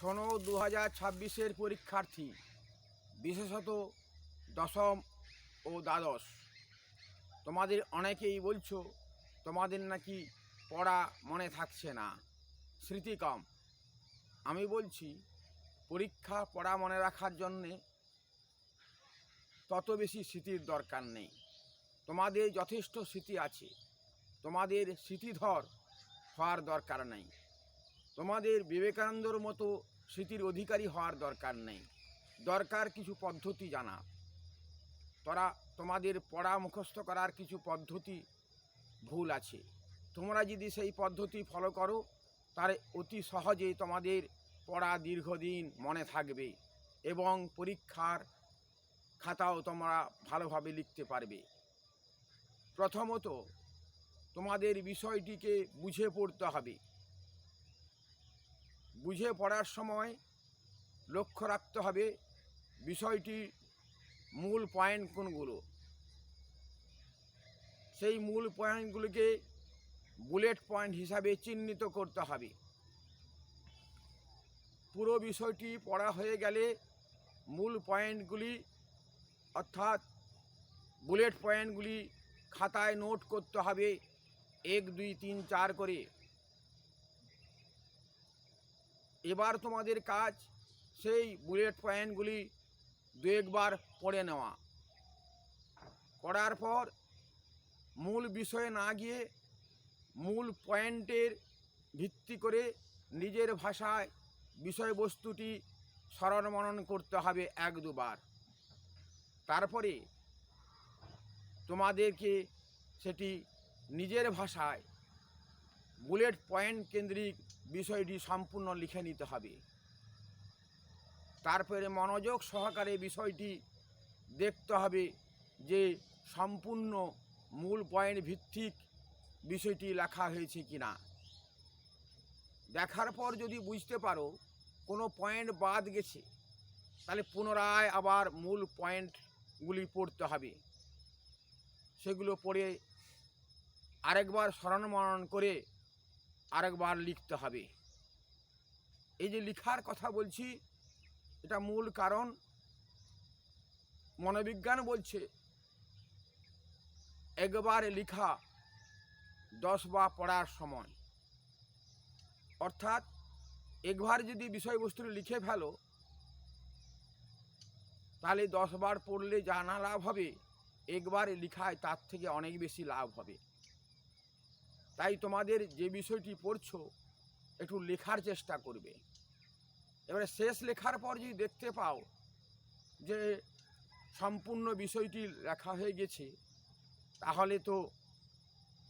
শোনো দু হাজার ছাব্বিশের পরীক্ষার্থী, বিশেষত দশম ও দ্বাদশ। তোমাদের অনেকেই বলছো, তোমাদের নাকি পড়া মনে থাকছে না। স্মৃতি কম আমি বলছি, পরীক্ষা পড়া মনে রাখার জন্যে তত বেশি স্মৃতির দরকার নেই। তোমাদের যথেষ্ট স্মৃতি আছে। তোমাদের স্মৃতিধর হওয়ার দরকার নেই। তোমাদের বিবেকানন্দর মতো স্মৃতির অধিকারী হওয়ার দরকার নেই। দরকার কিছু পদ্ধতি জানা। তোরা, তোমাদের পড়া মুখস্থ করার কিছু পদ্ধতি ভুল আছে। তোমরা যদি সেই পদ্ধতি ফলো করো, তাহলে অতি সহজেই তোমাদের পড়া দীর্ঘদিন মনে থাকবে এবং পরীক্ষার খাতাও তোমরা ভালোভাবে লিখতে পারবে। প্রথমত, তোমাদের বিষয়টিকে বুঝে পড়তে হবে। বুঝে পড়ার সময় লক্ষ্য রাখতে হবে বিষয়টির মূল পয়েন্ট কোনগুলো। সেই মূল পয়েন্টগুলোকে বুলেট পয়েন্ট হিসাবে চিহ্নিত করতে হবে। পুরো বিষয়টি পড়া হয়ে গেলে মূল পয়েন্টগুলি অর্থাৎ বুলেট পয়েন্টগুলি খাতায় নোট করতে হবে। এক, দুই, তিন, চার করে। এবার তোমাদের কাজ সেই বুলেট পয়েন্টগুলি দু একবার পড়ে নেওয়া। পড়ার পর মূল বিষয়ে না গিয়ে মূল পয়েন্টের ভিত্তি করে নিজের ভাষায় বিষয়বস্তুটি স্মরণ মনন করতে হবে এক দুবার। তারপরে তোমাদেরকে সেটি নিজের ভাষায় বুলেট পয়েন্ট কেন্দ্রিক বিষয়টি সম্পূর্ণ লিখে নিতে হবে। তারপরে মনোযোগ সহকারে বিষয়টি দেখতে হবে যে সম্পূর্ণ মূল পয়েন্ট ভিত্তিক বিষয়টি লেখা হয়েছে কি না দেখার পর যদি বুঝতে পারো কোনো পয়েন্ট বাদ গেছে, তাহলে পুনরায় আবার মূল পয়েন্টগুলি পড়তে হবে। সেগুলো পড়ে আরেকবার স্মরণ মনন করে আরেকবার লিখতে হবে। এই যে লিখার কথা বলছি, এটা মূল কারণ। মনোবিজ্ঞান বলছে, একবার লিখা, দশ বা পড়ার সময়। অর্থাৎ, একবার যদি বিষয়বস্তুটি লিখে ফেলো, তাহলে দশবার পড়লে যা না লাভ হবে, একবার লিখায় তার থেকে অনেক বেশি লাভ হবে। তাই তোমাদের যে বিষয়টি পড়ছো, একটু লেখার চেষ্টা করবে। এবারে শেষ লেখার পর যদি দেখতে পাও যে সম্পূর্ণ বিষয়টি লেখা হয়ে গেছে, তাহলে তো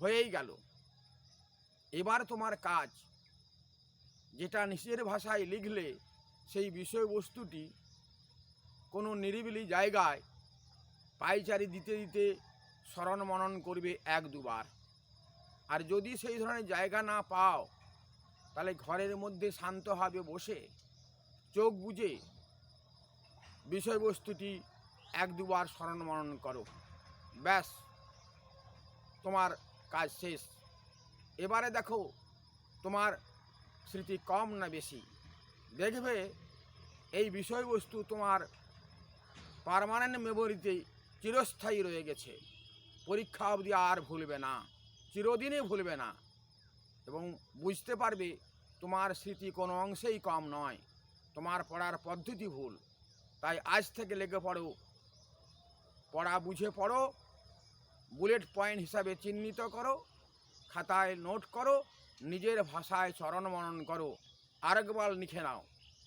হয়েই গেল। এবার তোমার কাজ, যেটা নিজের ভাষায় লিখলে সেই বিষয়বস্তুটি কোনো নিরিবিলি জায়গায় পাইচারি দিতে দিতে স্মরণ মনন করবে এক দুবার। আর যদি সেই ধরনের জায়গা না পাও, তাহলে ঘরের মধ্যে শান্তভাবে বসে, চোখ বুজে বিষয়বস্তুটি এক দুবার স্মরণ মনন করো। ব্যাস, তোমার কাজ শেষ। এবারে দেখো, তোমার স্মৃতি কম না বেশি। দেখবে, এই বিষয়বস্তু তোমার পারমানেন্ট মেমোরিতে চিরস্থায়ী রয়ে গেছে। পরীক্ষা অবধি আর ভুলবে না। চিরদিনই ভুলবে না। এবং বুঝতে পারবে, তোমার স্মৃতি কোনো অংশেই কম নয়। তোমার পড়ার পদ্ধতি ভুল। তাই আজ থেকে লেগে পড়ো। পড়া বুঝে পড়ো। বুলেট পয়েন্ট হিসাবে চিহ্নিত করো। খাতায় নোট করো। নিজের ভাষায় চরণ মনন করো। আরেকবার লিখে নাও।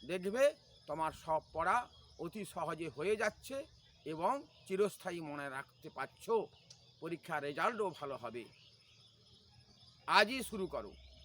দেখবে, তোমার সব পড়া অতি সহজে হয়ে যাচ্ছে এবং চিরস্থায়ী মনে রাখতে পারছ। পরীক্ষার রেজাল্টও ভালো হবে। आज ही शुरू करूँ।